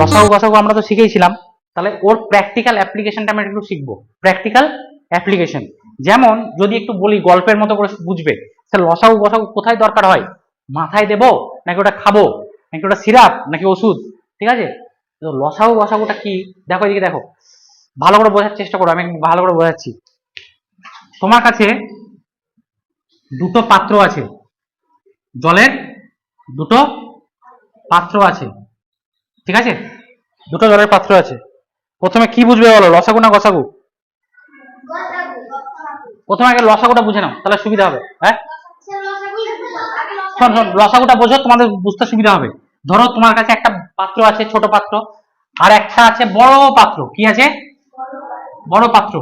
লসাগু গসাগু আমরা তো শিখেইছিলাম। তাহলে ওর প্র্যাকটিক্যাল অ্যাপ্লিকেশনটা আমরা একটু শিখব। প্র্যাকটিক্যাল অ্যাপ্লিকেশন যেমন যদি একটু বলি গল্পের মতো করে বুঝবে তাহলে লসাগু গসাগু কোথায় দরকার হয়? মাথায় দেবো নাকি ওটা খাব? নাকি ওটা সিরাপ নাকি ওষুধ? ঠিক আছে? তো লসাগু গসাগুটা কি? দেখো এদিকে দেখো। ভালো করে বোঝার চেষ্টা করো, আমি ভালো করে বোঝাচ্ছি। তোমার কাছে দুটো পাত্র আছে। জলের দুটো পাত্র আছে। ঠিক আছে? দুটো জলের পাত্র আছে। প্রথমে কি বুঝবে বলো, লসাগু না গসাগু? প্রথমে আগে লসাগুটা বুঝে নাও, তাহলে সুবিধা হবে। হ্যাঁ? শোন শোন, লসাগুটা বোঝো, তোমাদের বুঝতে সুবিধা হবে। ধরো তোমার কাছে একটা পাত্র আছে, ছোট পাত্র, আর একটা আছে বড় পাত্র। কি আছে? বড় পাত্র।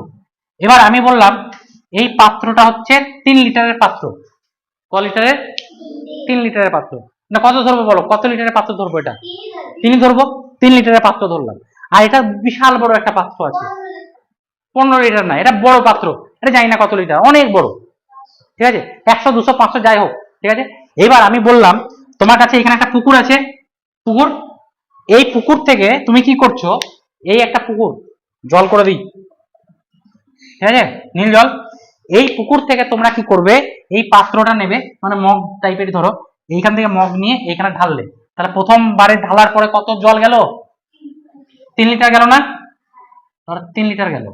এবার আমি বললাম, এই পাত্রটা হচ্ছে তিন লিটারের পাত্র। ক লিটারের? তিন লিটারের পাত্র। না, কত ধরবো বলো? কত লিটারের পাত্র ধরবো এটা? তিনি ধরবো? তিন লিটারের পাত্র ধরলাম। আর এটা বিশাল বড় একটা পাত্র আছে। পনেরো লিটার না, এটা বড় পাত্র। এটা জানি না কত লিটার, অনেক বড়। ঠিক আছে? একশো, দুশো, পাঁচশো, যাই হোক। ঠিক আছে? এবার আমি বললাম, তোমার কাছে এখানে একটা পুকুর আছে। পুকুর? এই পুকুর থেকে তুমি কি করছ? এই একটা পুকুর, জল করে দিই। ঠিক আছে? নীল জল। এই পুকুর থেকে তোমরা কি করবে? এই পাত্রটা নেবে মানে মগ টাইপের ধরো। এইখান থেকে মগ নিয়ে এইখানে ঢাললে। তাহলে প্রথমবারে ঢালার পরে কত জল গেল? তিন লিটার গেল না? ধরো তিন লিটার গেল।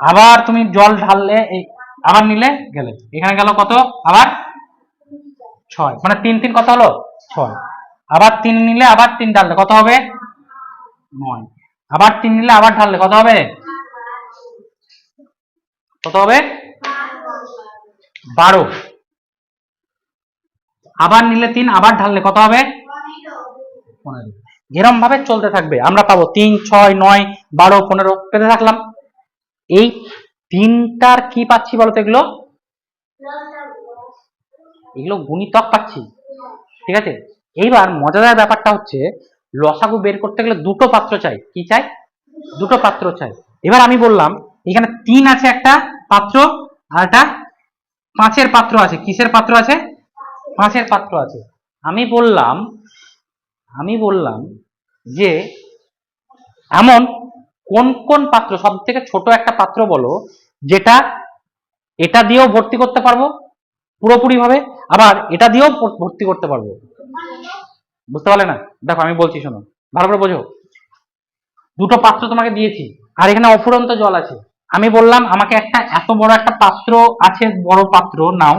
আবার তুমি জল ঢাললে এই, আবার নিলে গেলে। এখানে গেল কত? আবার ছয়। মানে তিন তিন কত হলো? ছয়। আবার তিন নিলে আবার তিন ঢাললে কত হবে? নয়। আবার তিন নিলে আবার ঢাললে কত হবে? কত হবে? বারো। আবার নিলে তিন, আবার ঢাললে কত হবে? পনেরো। এরম ভাবে চলতে থাকবে, আমরা পাবো তিন, ছয়, নয়, বারো, পনেরো পেতে থাকলাম এই তিনটার কি পাচ্ছি বলতো এগুলো? এগুলো গুণিতক পাচ্ছি। ঠিক আছে? এইবার মজাদার ব্যাপারটা হচ্ছে লসাগু বের করতে গেলে দুটো পাত্র চাই। কি চাই? দুটো পাত্র চাই। এবার আমি বললাম, এখানে তিন আছে একটা পাত্র, আর একটা পাঁচের পাত্র আছে। কিসের পাত্র আছে? পাঁচের পাত্র আছে। আমি বললাম আমি বললাম যে এমন কোন কোন পাত্র সব থেকে ছোট একটা পাত্র বলো, যেটা, এটা দিয়েও ভর্তি করতে পারব পুরোপুরি ভাবে আবার এটা দিয়েও ভর্তি করতে পারব। বুঝতে পারলে না? দেখো, আমি বলছি, শোনো, ভালো করে বোঝো। দুটো পাত্র তোমাকে দিয়েছি, আর এখানে অফুরন্ত জল আছে। আমি বললাম, আমাকে একটা এত বড় একটা পাত্র আছে, বড় পাত্র, নাও।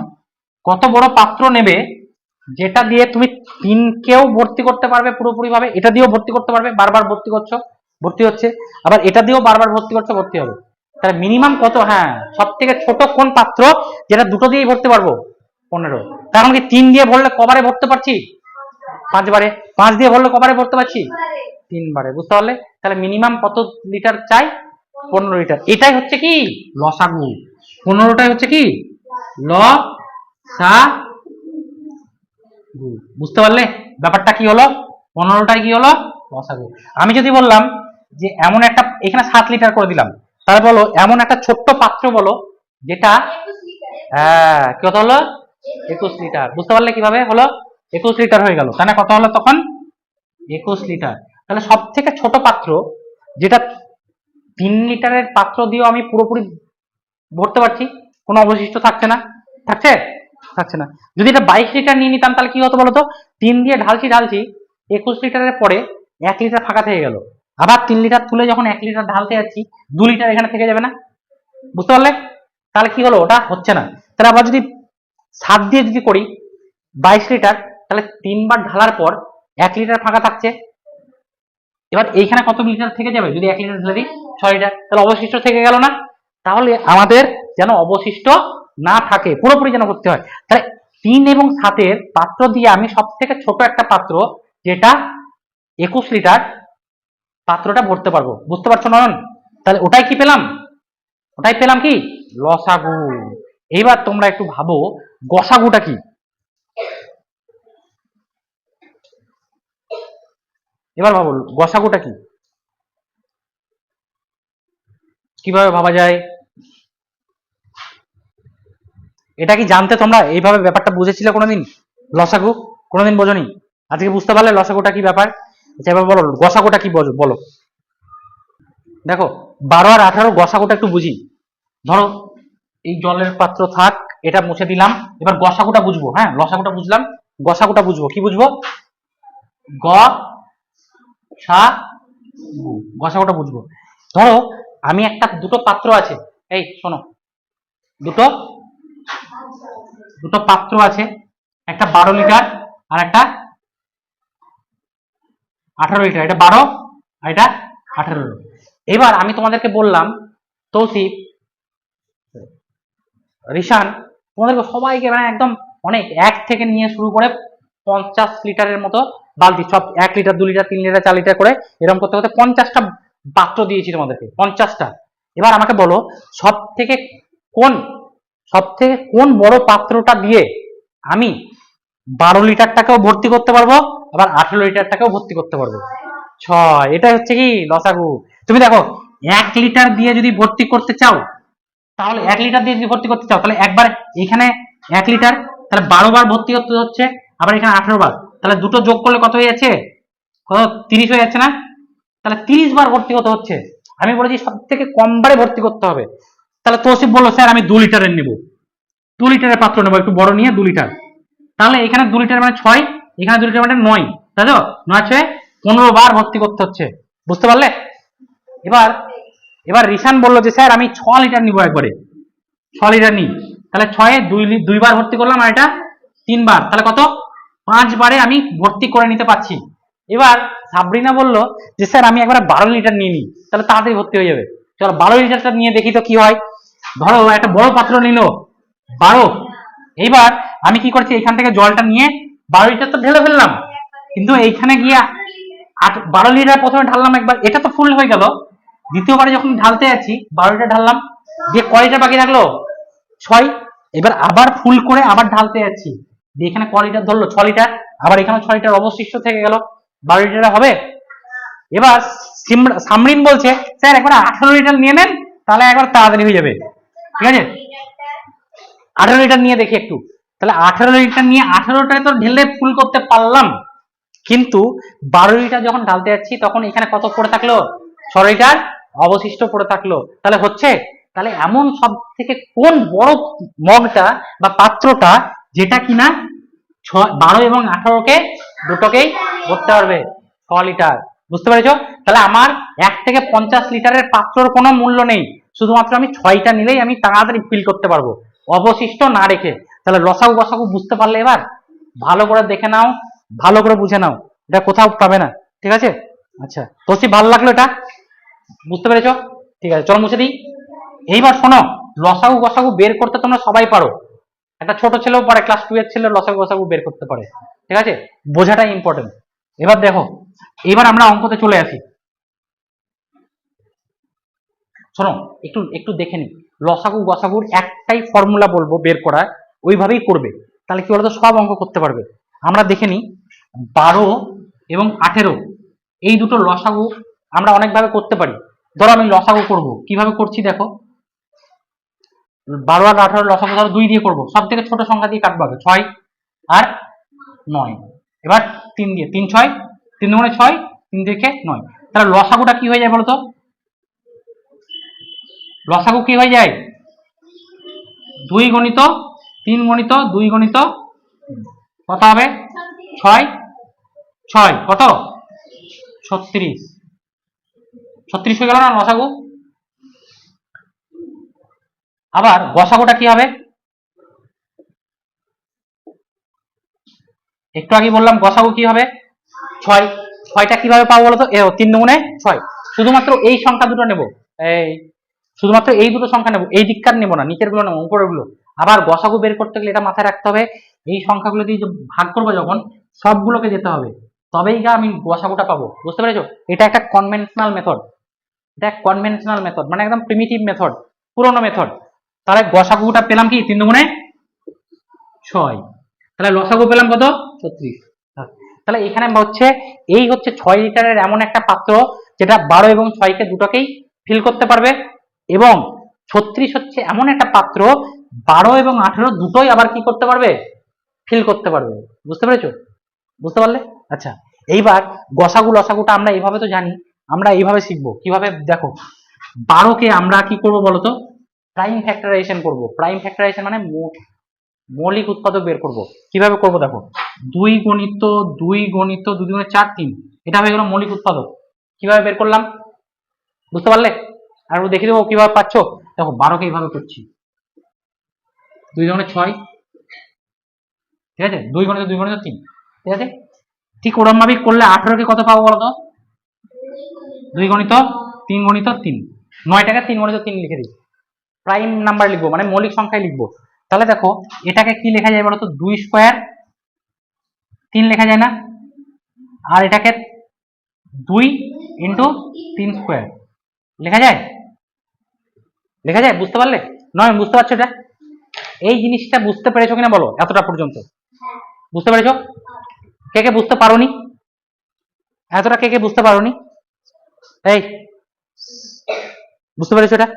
কত বড় পাত্র নেবে, যেটা দিয়ে তুমি তিনকেও ভর্তি করতে পারবে পুরোপুরি ভাবে এটা দিয়েও ভর্তি করতে পারবে, বারবার ভর্তি করছ, ভর্তি হচ্ছে, আবার এটা দিয়েও বারবার ভর্তি করছ, ভর্তি হবে। তাহলে মিনিমাম কত? হ্যাঁ সব থেকে ছোট কোন পাত্র যেটা দুটো দিয়েই ভরতে পারব? পনেরো। কারণ কি তিন দিয়ে ভরলে কবারে ভরতে পারছি? পাঁচবারে। পাঁচ দিয়ে ভরলে কবারে ভরতে পারছি? তিনবারে। বুঝতে পারলে? তাহলে মিনিমাম কত লিটার চাই? পনেরো লিটার। এটাই হচ্ছে কি? লসাগু। পনেরোটাই হচ্ছে কি? ল সা গু। বুঝতে পারলে? ব্যাপারটা কি হলো? পনেরোটাই কি হলো? লসাগু আমি যদি বললাম যে এমন একটা, এখানে সাত লিটার করে দিলাম। তাহলে বলো, এমন একটা ছোট্ট পাত্র বলো, যেটা হ্যাঁ কত হলো? একুশ লিটার। বুঝতে পারলে কীভাবে হলো? একুশ লিটার হয়ে গেল। তাই না? কত হলো তখন? একুশ লিটার। তাহলে সব থেকে ছোট পাত্র, যেটা তিন লিটারের পাত্র দিয়েও আমি পুরোপুরি ভরতে পারছি, কোনো অবশিষ্ট থাকছে না। থাকছে? থাকছে না। যদি এটা বাইশ লিটার নিয়ে নিতাম, তাহলে কি হতো বলতো তিন দিয়ে ঢালছি ঢালছি, একুশ লিটারের পরে এক লিটার ফাঁকা থেকে গেল। আবার তিন লিটার তুলে যখন এক লিটার ঢালতে যাচ্ছি, দু লিটার এখানে থেকে যাবে না? বুঝতে পারলে? তাহলে কি হলো? ওটা হচ্ছে না। তাহলে আবার যদি সাত দিয়ে যদি করি বাইশ লিটার, তাহলে তিনবার ঢালার পর এক লিটার ফাঁকা থাকছে। এবার এইখানে কত লিটার থেকে যাবে? যদি এক লিটার ঢেলে দিই, ছয় লিটার। তাহলে অবশিষ্ট থেকে গেল না? তাহলে আমাদের যেন অবশিষ্ট না থাকে, পুরোপুরি যেন করতে হয়। তাহলে তিন এবং সাতের পাত্র দিয়ে আমি সব থেকে ছোট একটা পাত্র, যেটা একুশ লিটার পাত্রটা ভরতে পারব। বুঝতে পারছ নয়ন? তাহলে ওটাই কি পেলাম? ওটাই পেলাম কি? লসাগু। এইবার তোমরা একটু ভাবো, গসাগুটা কি? এবার ভাবো, গসাগুটা কি? কীভাবে ভাবা যায়? এটা কি জানতে তোমরা এইভাবে ব্যাপারটা বুঝেছিলে কোনোদিন? লসাগু? কোনোদিন বোঝনি? আজকে বুঝতে পারলে লসাগুটা কি ব্যাপার? আচ্ছা এবার বলো, গসাগুটা কি বলো দেখো, বারো আর আঠারো গসাগুটা একটু বুঝি। ধরো, এই জলের পাত্র থাক, এটা মুছে দিলাম। এবার গসাগুটা বুঝব হ্যাঁ? লসাগুটা বুঝলাম, গসাগুটা বুঝব। কি বুঝব? গ সা গু। গসাগুটা বুঝব। ধরো, আমি একটা দুটো পাত্র আছে। এই, শোনো। দুটো দুটো পাত্র আছে, একটা বারো লিটার আর একটা আঠারো লিটার, এটা বারো আর এটা আঠারো। এবার আমি তোমাদেরকে বললাম তৌসিফ রিশান, তোমাদেরকে সবাইকে মানে একদম অনেক, এক থেকে নিয়ে শুরু করে পঞ্চাশ লিটারের মতো বালতি, সব এক লিটার, দু লিটার, তিন লিটার, চার লিটার করে এরকম করতে করতে পঞ্চাশটা পাত্র দিয়েছি তোমাদেরকে, পঞ্চাশটা। এবার আমাকে বলো সব থেকে কোন সব থেকে কোন বড় পাত্রটা দিয়ে আমি বারো লিটারটাকেও ভর্তি করতে পারব? আবার আঠেরো লিটারটাকেও ভর্তি করতে পারব। ছয় এটা হচ্ছে কি লসাগু? তুমি দেখো, এক লিটার দিয়ে যদি ভর্তি করতে চাও, তাহলে এক লিটার দিয়ে যদি ভর্তি করতে চাও, তাহলে একবার এখানে এক লিটার, তাহলে বারো বার ভর্তি করতে হচ্ছে, আবার এখানে আঠারো বার। তাহলে দুটো যোগ করলে কত হয়ে যাচ্ছে? কত? তিরিশ হয়ে যাচ্ছে না? তাহলে তিরিশ বার ভর্তি করতে হচ্ছে। আমি বলেছি সব থেকে কম বারে ভর্তি করতে হবে। তাহলে তোসিফ বলল, স্যার, আমি দু লিটারের নেব। দু লিটারের পাত্র নেব, একটু বড় নিয়ে দু লিটার। তাহলে এখানে দু লিটার মানে ছয়, এখানে দু লিটার মানে নয় তাই তো নয় ছয়, পনেরো বার ভর্তি করতে হচ্ছে, বুঝতে পারলে? এবার এবার রিশান বলল যে, স্যার, আমি ছ লিটার নিবো একবারে, ছ লিটার নিই। তাহলে ছয়ে দুই লি- দুইবার ভর্তি করলাম, আর এটা তিনবার তাহলে কত? পাঁচবারে আমি ভর্তি করে নিতে পারছি। এবার সাবরিনা বলল যে, স্যার, আমি একবার বারো লিটার নিয়ে নিই তাহলে তাড়াতাড়ি ভর্তি হয়ে যাবে। চলো, বারো লিটারটা নিয়ে দেখি তো কি হয়। ধরো, একটা বড় পাত্র নিল, বারো। এইবার আমি কি করছি, এখান থেকে জলটা নিয়ে বারো লিটার তো ঢেলে ফেললাম। কিন্তু এইখানে গিয়ে আট, বারো লিটার প্রথমে ঢাললাম একবার, এটা তো ফুল হয়ে গেল। দ্বিতীয়বারে যখন ঢালতে যাচ্ছি বারো লিটার ঢাললাম, দিয়ে কয় লিটার বাকি থাকল ছয়। এবার আবার ফুল করে আবার ঢালতে যাচ্ছি। দিয়ে এখানে ক লিটার ধরলো? ছ লিটার। আবার এখানে ছ লিটার অবশিষ্ট থেকে গেল। বারো লিটার হবে? এবার সিম- সামরিন বলছে, স্যার, একবার আঠারো লিটার নিয়ে নেন, তাহলে একবার তাড়াতাড়ি হয়ে যাবে। ঠিক আছে? আঠারো লিটার নিয়ে দেখি একটু। তাহলে আঠারো লিটার নিয়ে আঠারোটায় তো ঢেলে ফুল করতে পারলাম। কিন্তু বারো লিটার যখন ঢালতে যাচ্ছি, তখন এখানে কত পড়ে থাকল? ছ লিটার অবশিষ্ট পড়ে থাকল। তাহলে হচ্ছে? তাহলে এমন সব থেকে কোন বড় মগটা বা পাত্রটা যেটা কিনা ছ, বারো এবং আঠারোকে দুটোকেই ধরতে পারবে? ছ লিটার বুঝতে পেরেছ? তাহলে আমার এক থেকে পঞ্চাশ লিটারের পাত্রর কোনো মূল্য নেই। শুধুমাত্র আমি ছয়টা নিলেই আমি তাড়াতাড়ি ফিল করতে পারব। অবশিষ্ট না রেখে। তাহলে লসাগু গসাগু বুঝতে পারলে এবার ভালো করে দেখে নাও, ভালো করে বুঝে নাও। এটা কোথাও পাবে না। ঠিক আছে? আচ্ছা তোসি ভালো লাগল এটা? বুঝতে পেরেছ? ঠিক আছে, চলো মুছে দিই। এইবার শোনো, লসাগু গসাগু বের করতে তোমরা সবাই পারো। একটা ছোট ছেলেও পারে ক্লাস টু এর ছেলে লসাগু গসাগু বের করতে পারে। ঠিক আছে? বোঝাটা ইম্পর্টেন্ট এবার দেখো, এবার আমরা অঙ্কতে চলে আসি। শোনো, একটু একটু দেখে নি লসাগু গসাগুর একটাই ফর্মুলা বলব বের করার, ওইভাবেই করবে। তাহলে কি বলতো? সব অঙ্ক করতে পারবে। আমরা দেখে নিই। বারো এবং আঠেরো, এই দুটো লসাগু আমরা অনেকভাবে করতে পারি। ধরো আমি লসাগু করব। কীভাবে করছি দেখো? বারো আর আঠারো লসাগু ধরো দুই দিয়ে করব। সব থেকে ছোট সংখ্যা দিয়ে কাটবো ছয় আর নয়। এবার তিন দিয়ে। তিন ছয়, তিন দুগুণে ছয়, তিন দিকে নয়। তাহলে লসাগুটা কি হয়ে যায় বলতো? লসাগু কি হয়ে যায়। দুই গণিত, তিন গণিত, দুই গণিত। কত হবে? ছয়? ছয়। কত? ছত্রিশ। ছত্রিশ হয়ে গেল না লসাগু আবার গসাগুটা কি হবে? একটু আগে বললাম গসাগু কি হবে? ছয়। ছয়টা কীভাবে পাবো বলতো? তিন দুগুণে ছয়। শুধুমাত্র এই সংখ্যা দুটো নেব। এই শুধুমাত্র এই দুটো সংখ্যা নেব, এই দিককার নেব না নিচেরগুলো নেব উপরেরগুলো আবার গসাগু বের করতে গেলে এটা মাথায় রাখতে হবে, এই সংখ্যাগুলো দিয়ে ভাগ করব যখন, সবগুলোকে যেতে হবে। তবেই গা আমি গসাগুটা পাবো, বুঝতে পেরেছ? এটা একটা কনভেনশনাল মেথড এটা কনভেনশনাল মেথড মানে একদম প্রিমিটিভ মেথড পুরোনো মেথড তাহলে গসাগুটা পেলাম কি? তিন দুগুণে ছয়। তাহলে লসাগু পেলাম কত? ছত্রিশ। তাহলে এখানে হচ্ছে, এই হচ্ছে ছয় লিটারের এমন একটা পাত্র যেটা বারো এবং ছয়কে দুটোকেই ফিল করতে পারবে। এবং ছত্রিশ হচ্ছে এমন একটা পাত্র, বারো এবং আঠেরো দুটোই আবার কি করতে পারবে? ফিল করতে পারবে। বুঝতে পেরেছ? বুঝতে পারলে? আচ্ছা এইবার গসাগু লসাগুটা আমরা এইভাবে তো জানি, আমরা এইভাবে শিখব। কীভাবে? দেখো, বারোকে আমরা কি করব বলতো প্রাইম ফ্যাক্টরাইজেশন করব। প্রাইম ফ্যাক্টরাইজেশন মানে মৌলিক উৎপাদক বের করব। কীভাবে করব দেখো? দুই গণিত দুই গণিত, দুই দুগুণে চার তিন। এটা হয়ে গেল মৌলিক উৎপাদক। কীভাবে বের করলাম? বুঝতে পারলে? আর একটু দেখে দেবো, কীভাবে পাচ্ছ? দেখো, বারোকে এইভাবে করছি। দুই দুগুণে ছয়। ঠিক আছে? দুই গণিত দুই গণিত তিন। ঠিক আছে? ঠিক ওরম ভাবে করলে আঠারোকে কত পাবো বলতো? দুই গণিত তিন গণিত তিন। নয়টাকে তিন গণিত তিন লিখে দিই। প্রাইম নাম্বার লিখব মানে মৌলিক সংখ্যায় লিখব। তাহলে দেখো, এটাকে কি লেখা যায় বলতো? দুই স্কোয়ার তিন লেখা যায় না। আর এটাকে দুই ইন্টু তিন স্কোয়ার। লেখা যায়? লেখা যায়? বুঝতে পারলে? নয় বুঝতে পারছ এটা? এই জিনিসটা বুঝতে পেরেছ কিনা বলো এতটা পর্যন্ত? বুঝতে পেরেছ? কে কে বুঝতে পারোনি? এতটা কে কে বুঝতে পারোনি? এই বুঝতে পেরেছ এটা?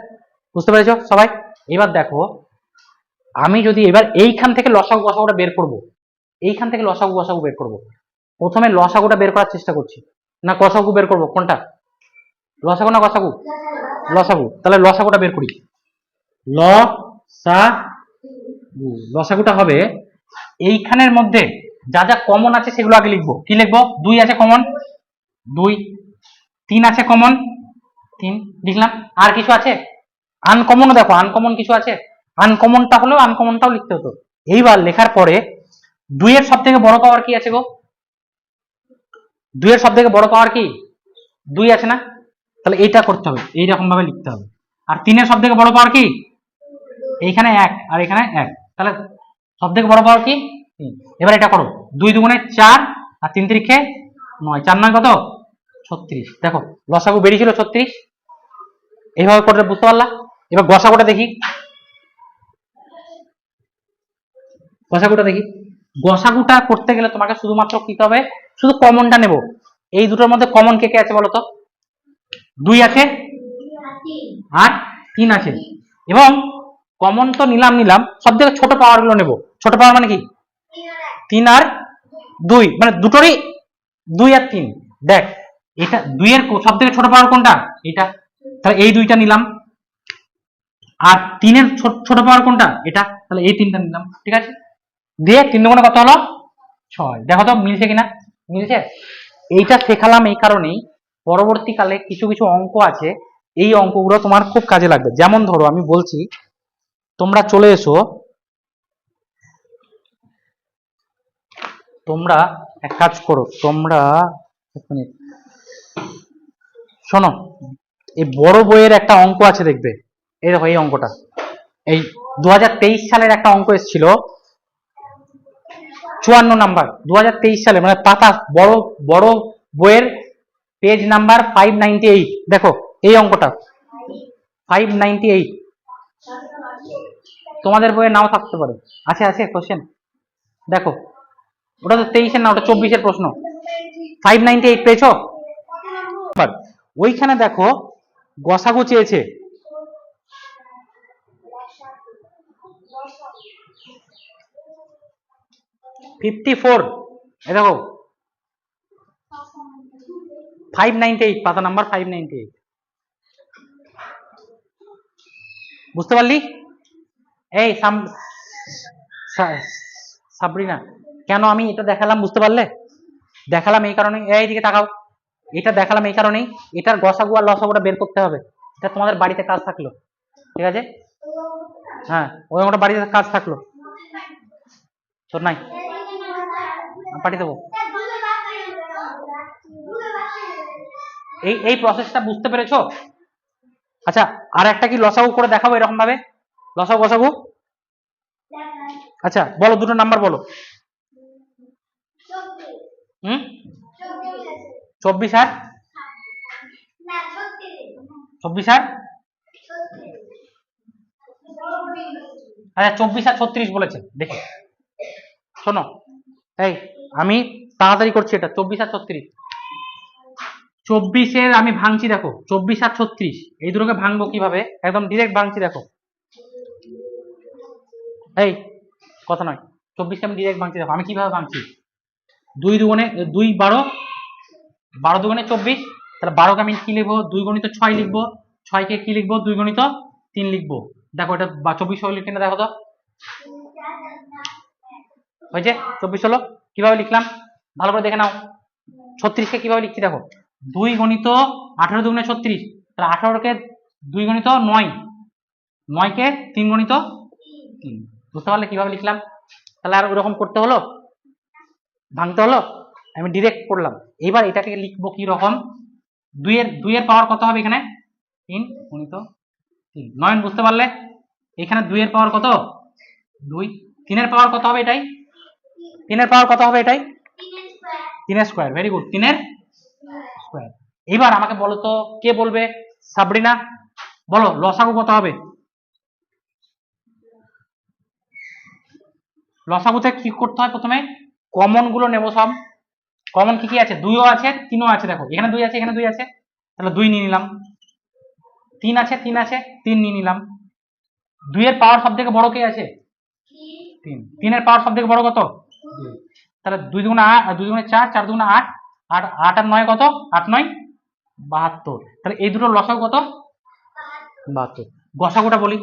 বুঝতে পেরেছ সবাই? এবার দেখো আমি যদি এবার এইখান থেকে লসাগু গসাগুটা বের করব এইখান থেকে লসাগু গসাগু বের করব প্রথমে লসাগুটা বের করার চেষ্টা করছি। না কসাগু বের করব কোনটা? লসাগু না কসাগু লসাগু। তাহলে লসাগুটা বের করি। ল, সা। লসাগুটা হবে এইখানের মধ্যে যা যা কমন আছে সেগুলো আগে লিখব। কি লিখব? দুই আছে কমন দুই। তিন আছে কমন তিন। লিখলাম। আর কিছু আছে? আনকমনও দেখো আনকমন কিছু আছে। আনকমনটা হলেও আনকমনটাও লিখতে হতো। এইবার লেখার পরে দুইয়ের সব থেকে বড় পাওয়ার কি আছে গো? দুইয়ের সব থেকে বড় পাওয়ার কি? দুই আছে না? তাহলে এইটা করতে হবে এইরকম ভাবে লিখতে হবে। আর তিনের সব থেকে বড় পাওয়ার কি? এইখানে এক আর এখানে এক। তাহলে সব থেকে বড় পাওয়ার কি? এবার এটা করো, দুই দুগুণে চার আর তিন তিরিখে নয়। চার নয় কত? ছত্রিশ। দেখো, লসাগু বেরিয়েছিল ছত্রিশ। এইভাবে করলে বুঝতে পারলা? এবার গসাগুটা দেখি। গসাগুটা দেখি। গসাগুটা করতে গেলে তোমাকে শুধুমাত্র কি হবে? শুধু কমনটা নেব। এই দুটোর মধ্যে কমন কে কে আছে বলো তো দুই আছে? আর তিন আছে। এবং কমন তো নিলাম নিলাম। সব থেকে ছোট পাওয়ারগুলো নেব। ছোট পাওয়ার মানে কি? তিন আর দুই। মানে দুটোরই দুই আর তিন। দেখ, এটা দুইয়ের সব থেকে ছোট পাওয়ার কোনটা? এটা। তাহলে এই দুইটা নিলাম। আর তিনের ছোট পাওয়ার কোনটা? এটা। তাহলে এই তিনটা নিলাম। ঠিক আছে? দিয়ে তিন দুগুণে কত হলো? ছয়। দেখো তো, মিলছে কিনা? মিলছে? এইটা শেখালাম এই কারণেই পরবর্তীকালে কিছু কিছু অঙ্ক আছে, এই অঙ্কগুলো তোমার খুব কাজে লাগবে। যেমন ধরো, আমি বলছি, তোমরা চলে এসো, তোমরা এক কাজ করো, তোমরা শোনো, এই বড় বইয়ের একটা অঙ্ক আছে দেখবে। এই দেখো, এই অঙ্কটা। এই দু হাজার তেইশ সালের একটা অঙ্ক এসেছিল। চুয়ান্ন নাম্বার। দু হাজার তেইশ সালে মানে পাতা, বড় বড় বইয়ের page number five ninety eight দেখো, এই অঙ্কটা। ফাইভ নাইনটি এইট তোমাদের বইয়ে নাও থাকতে পারে। আছে আছে কোশ্চেন দেখো, ওটা তো তেইশের না, ওটা চব্বিশের প্রশ্ন। ফাইভ নাইনটি এইট পেয়েছ ওইখানে দেখো, গসাগু চেয়েছে। ফিফটি ফোর দেখো ফাইভ এইট পাতা ফাইভ নাইনটি এইট বুঝতে পারলি? এই সাবরিনা, কেন আমি এটা দেখালাম, বুঝতে পারলে? দেখালাম এই কারণে এই দিকে তাকাও। এটা দেখালাম এই কারণেই, এটার গসাগু আর লসাগুটা বের করতে হবে। এটা তোমাদের বাড়িতে কাজ থাকল, ঠিক আছে? হ্যাঁ ওই আমার বাড়িতে কাজ থাকল। তোর নাই? পাঠিয়ে দেবো। এই এই প্রসেসটা বুঝতে পেরেছ? আচ্ছা আর একটা কি লসাগু করে দেখাবো এরকম ভাবে? লসাগু গসাগু আচ্ছা বলো, দুটো নাম্বার বলো। হুম? চব্বিশ আর? চব্বিশ আর? আচ্ছা চব্বিশ আর ছত্রিশ বলেছে, দেখি। শোনো, এই, আমি তাড়াতাড়ি করছি এটা, চব্বিশ আর ছত্রিশ। চব্বিশের আমি ভাঙছি দেখো, চব্বিশ আর ছত্রিশ, এই দুটোকে ভাঙবো কীভাবে? একদম ডিরেক্ট ভাঙছি দেখো। এই, কথা নয়, চব্বিশকে আমি ডিরেক্ট ভাঙছি দেখো, আমি কীভাবে ভাঙছি? দুই দুগুণে, দুই বারো বারো দুগুণে চব্বিশ, তাহলে বারোকে আমি কি লিখব? দুই গণিত ছয় লিখব, ছয়কে কি লিখব? দুই গণিত তিন লিখব। দেখো এটা চব্বিশ হলো কিনা দেখো তো। হয়েছে? চব্বিশ হলো, কীভাবে লিখলাম? ভালো করে দেখে নাও। ছত্রিশকে কীভাবে লিখছি দেখো? দুই গণিত আঠারো দুগুণে ছত্রিশ। তাহলে আঠারোকে দুই গণিত নয়। নয়কে তিন গণিত তিন। বুঝতে পারলে কীভাবে লিখলাম? তাহলে আর ওরকম করতে হলো? ভাঙতে হলো? আমি ডিরেক্ট করলাম। এবার এটাকে লিখব কি রকম? দুইয়ের দুইয়ের পাওয়ার কত হবে এখানে? তিন গণিত তিন। নয়ন, বুঝতে পারলে? এখানে দুইয়ের পাওয়ার কত? দুই। তিনের পাওয়ার কত হবে এটাই? তিনের পাওয়ার কত হবে এটাই? তিনের স্কোয়ার ভেরি গুড তিনের স্কোয়ার এবার আমাকে বলো তো কে বলবে? সাবরিনা? বলো লসাগু কত হবে? লসাগুতে কি করতে হয় প্রথমে? কমনগুলো নেব সব। কমন কি কি আছে? দুইও আছে তিনও আছে দেখো। এখানে দুই আছে এখানে দুই আছে। তাহলে দুই নিয়ে নিলাম। তিন আছে তিন আছে তিন নিয়ে নিলাম। দুইয়ের পাওয়ার সব থেকে বড় কে আছে? তিন। তিনের পাওয়ার সব থেকে বড় কত? তাহলে দুই দুগুণে আট দুই দুগুণে চার চার দুগুণে আট আট আট আর নয় কত? আট নয়? বাহাত্তর। তাহলে এই দুটো লসাগু কত? বাহাত্তর। গসাগুটা বলি।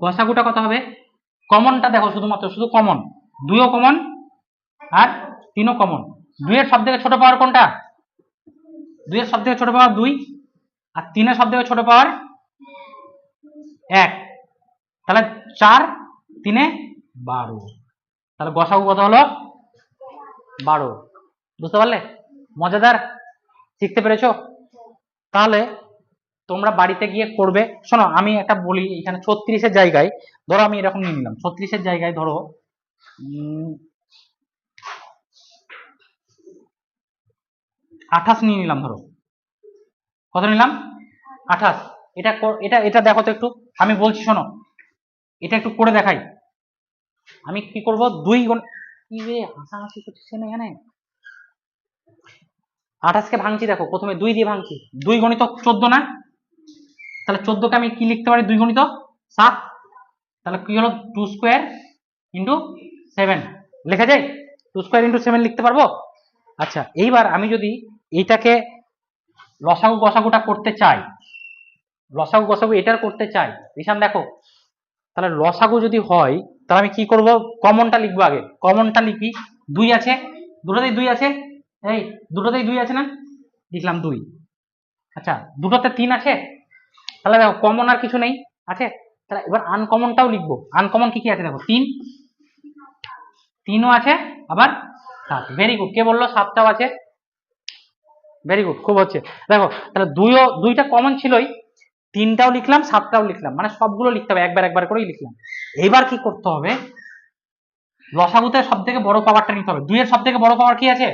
গসাগুটা কত হবে? কমনটা দেখো শুধুমাত্র শুধু কমন। দুইও কমন আর তিনও কমন। দুইয়ের সব থেকে ছোট পাওয়ার কোনটা? দুইয়ের সব থেকে ছোট পাওয়ার দুই আর তিনের সব থেকে ছোট পাওয়ার এক। তাহলে চার তিনে বারো। তাহলে গসাগু কত হলো? বারো। বুঝতে পারলে? মজাদার? শিখতে পেরেছ? তাহলে তোমরা বাড়িতে গিয়ে করবে। শোনো, আমি একটা বলি, এখানে ছত্রিশের জায়গায়, ধরো আমি এরকম নিয়ে নিলাম, ছত্রিশের জায়গায় ধরো আঠাশ নিয়ে নিলাম ধরো। কত নিলাম? আঠাশ। এটা এটা এটা দেখো তো একটু, আমি বলছি শোনো, এটা একটু করে দেখাই। আমি কি করব? দুই কি রে হাসাহাসি করছিস না আঠাশকে ভাঙছি দেখো, প্রথমে দুই দিয়ে ভাঙছি। দুই গণিত চোদ্দ না? তাহলে চোদ্দকে আমি কি লিখতে পারি? দুই গণিত? সাত? তাহলে কি হলো? Two square into seven. লেখা যায়? টু স্কোয়ার ইন্টু সেভেন লিখতে পারব? আচ্ছা এইবার আমি যদি এইটাকে লসাগু গসাগুটা করতে চাই, লসাগু গসাগু এটার করতে চাই ঈশান দেখো, তাহলে লসাগু যদি হয় তাহলে আমি কি করব? কমনটা লিখব আগে। কমনটা লিখি দুই আছে। দুটোতেই দুই আছে। এই, দুটোতেই দুই আছে না? লিখলাম দুই। আচ্ছা দুটোতে তিন আছে? তাহলে দেখো কমন আর কিছু নেই। আছে? তাহলে এবার আনকমনটাও লিখব। আনকমন কি কি আছে দেখো? তিন। তিনও আছে, আবার সাত। ভেরি গুড কে বলল? সাতটাও আছে। ভেরি গুড খুব হচ্ছে। দেখো, তাহলে দুইও, দুইটা কমন ছিলই। তিনটাও লিখলাম, সাতটাও লিখলাম। মানে সবগুলো লিখতে হবে, একবার একবার করেই লিখলাম। এবার কি করতে হবে? লসাগুতে সব থেকে বড় পাওয়ারটা নিতে হবে। দুইয়ের সব থেকে বড় পাওয়ার কি আছে?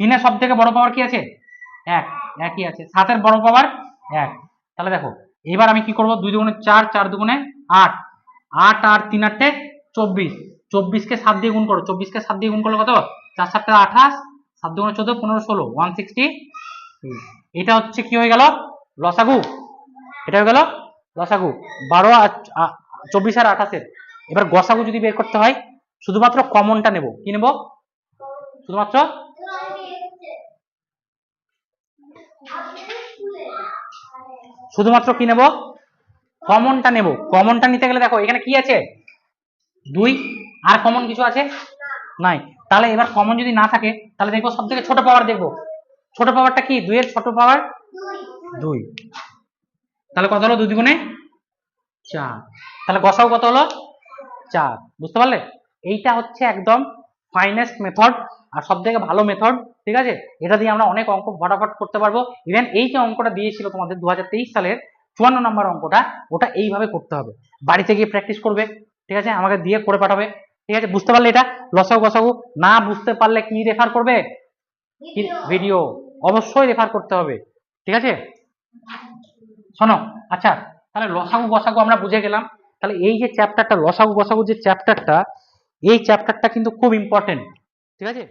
তিনের সব থেকে বড় পাওয়ার কি আছে? এক। একই আছে। সাতের বড় পাওয়ার এক। তাহলে দেখো, এবার আমি কি করব? দুই দুগুণে চার চার দুগুণে আট। আট আর তিন আটটে চব্বিশ। চব্বিশকে সাত দিয়ে গুণ করো। চব্বিশকে সাত দিয়ে গুণ করলে কত? চার সাতটা আঠাশ, সাত দুগুণে চোদ্দ, পনেরো, ষোলো ওয়ান সিক্সটি এটা হচ্ছে কি হয়ে গেল? লসাগু। এটা হয়ে গেল? লসাগু। বারো চব্বিশ আর আঠাশের। এবার গসাগু যদি বের করতে হয়, শুধুমাত্র কমনটা নেব। কি নেব? শুধুমাত্র শুধুমাত্র কি নেব? কমনটা নেব। কমনটা নিতে গেলে দেখো, এখানে কি আছে? দুই। আর কমন কিছু আছে? নাই। তাহলে এবার কমন যদি না থাকে, তাহলে দেখব সব থেকে ছোট পাওয়ার দেখব। ছোট পাওয়ারটা কি? দুইয়ের ছোট পাওয়ার দুই। তাহলে কত হলো দুই দুগুণে? চার। তাহলে গসাও কত হলো? চার। বুঝতে পারলে? এইটা হচ্ছে একদম ফাইনেস্ট মেথড আর সব থেকে ভালো মেথড ঠিক আছে? এটা দিয়ে আমরা অনেক অঙ্ক ফটাফট করতে পারব। ইভেন এই যে অঙ্কটা দিয়েছিল তোমাদের দু হাজার তেইশ সালের চুয়ান্ন নম্বর অঙ্কটা ওটা এইভাবে করতে হবে। বাড়িতে গিয়ে প্র্যাকটিস করবে ঠিক আছে? আমাকে দিয়ে করে পাঠাবে ঠিক আছে? বুঝতে পারলে এটা? লসাগু গসাগু? না বুঝতে পারলে কি রেফার করবে? ভিডিও অবশ্যই রেফার করতে হবে। ঠিক আছে? শোনো আচ্ছা তাহলে লসাগু গসাগু আমরা বুঝে গেলাম। তাহলে এই যে চ্যাপ্টারটা লসাগু গসাগু যে চ্যাপ্টারটা এই চ্যাপ্টারটা কিন্তু খুব ইম্পর্টেন্ট ঠিক আছে?